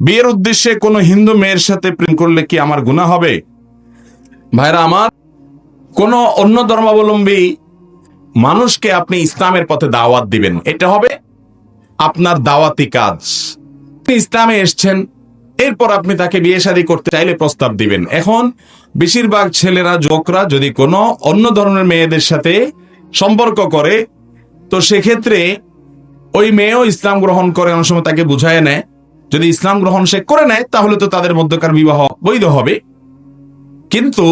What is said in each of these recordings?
বিয়ের উদ্দেশ্যে কোনো হিন্দু মেয়ের সাথে প্রেম করলে কি আমার গুণা হবে? ভাইরা আমার, কোন অন্য ধর্মাবলম্বী মানুষকে আপনি ইসলামের পথে দাওয়াত দিবেন। এটা হবে আপনার দাওয়াতি কাজ। ইসলামে এসছেন, এরপর আপনি তাকে বিয়ে শাদী করতে চাইলে প্রস্তাব দিবেন। এখন বেশিরভাগ ছেলেরা, যুবকরা যদি কোনো অন্য ধরনের মেয়েদের সাথে সম্পর্ক করে, তো সেক্ষেত্রে ওই মেয়েও ইসলাম গ্রহণ করে, অনেক সময় তাকে বুঝায় নেয়। যদি ইসলাম গ্রহণ সে করে নেয়, তাহলে তো তাদের মধ্যকার বিবাহ বৈধ হবে। কিন্তু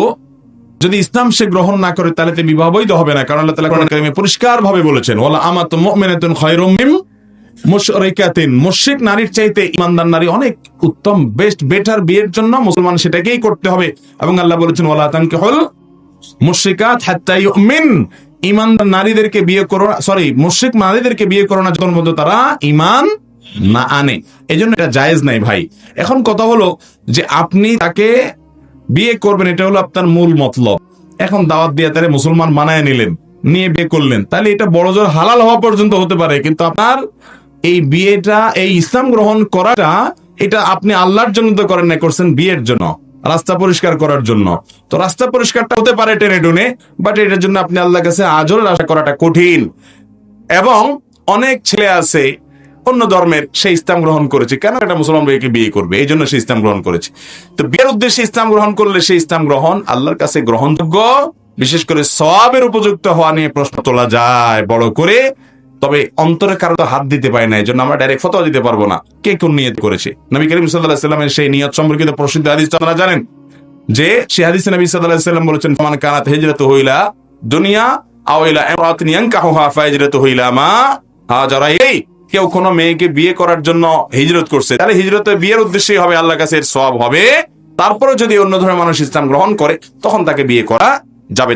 যদি ইসলাম সে গ্রহণ না করে, তাহলে তো বিবাহ বৈধ হবে না। কারণ আল্লাহ কোরআন পরিষ্কার ভাবে বলেছেন মুশরিকাতিন। মুশরিক নারীর চাইতে ইমানদার নারী অনেক উত্তম, বেস্ট, বেটার বিয়ের জন্য মুসলমান সেটাকেই করতে হবে। এবং আল্লাহ বলেছেন, ওয়ালা তানকিহুল মুশরিকাত হাত্তা ইউমিন। ইমানদার নারীদেরকে বিয়ে করো সরি মুশরিক নারীদেরকে বিয়ে করো না তারা ইমান না আনে এজন্য এটা জায়েজ নাই ভাই। এখন কথা হলো যে আপনি তাকে বিয়ে করবেন, এটা হলো আপনার মূল মতলব। এখন দাওয়াত দিয়ে তারে মুসলমান মানায় নিলেন, নিয়ে বিয়ে করলেন, তাহলে এটা বড় জোর হালাল হওয়া পর্যন্ত হতে পারে, কিন্তু আপনার এই বিয়েটা, এই ইসলাম গ্রহণ করাটা, এটা আপনি আল্লাহর জন্য তো করেন না করছেন বিয়ের জন্য, রাস্তা পরিষ্কার করার জন্য। তো রাস্তা পরিষ্কারটা হতে পারে টেনে টুনে বাট এটার জন্য আপনি আল্লাহর কাছে আজরের আশা করাটা কঠিন। এবং অনেক ছেলে আছে অন্য ধর্মের সে ইসলাম গ্রহণ করেছে। কেন একটা মুসলমান মেয়েকে বিয়ে করবে? এই জন্য সে ইসলাম গ্রহণ করেছে। তো বিয়ের উদ্দেশ্যে ইসলাম গ্রহণ করলে সেই ইসলাম গ্রহণ আল্লাহর কাছে গ্রহণযোগ্য, বিশেষ করে সবের উপযুক্ত হওয়া নিয়ে প্রশ্ন তোলা যায় বড় করে। তবে অন্তরে কারও তো হাত দিতে পারে না এই জন্য আমরা ডাইরেক্ট ফতোয়া দিতে পারব না। কে কোন নিয়ত করেছে? নবী করিম সাল্লাহ সাল্লামের সেই নিয়ত সম্পর্কিত প্রসিদ্ধ হাদিস আপনারা জানেন যে সে হাদিসে নবী সাল্লাল্লাহু সাল্লাম বলেছেন, ফামান কানাত হিজরাতু হইলা দুনিয়া আও ইলা ইমরাতিন ইয়ানকাহুহা ফাহিজরাতু হইলা মা হাজারা এই কেউ কোনো মেয়েকে বিয়ে করার জন্য হিজরত করছে, তাহলে হিজরতে বিয়ের উদ্দেশ্যেই হবে আল্লাহ কাছে এর সব হবে। তারপরে যদি অন্য ধরনের মানুষ ইসলাম গ্রহণ করে, তখন তাকে বিয়ে করা যাবে।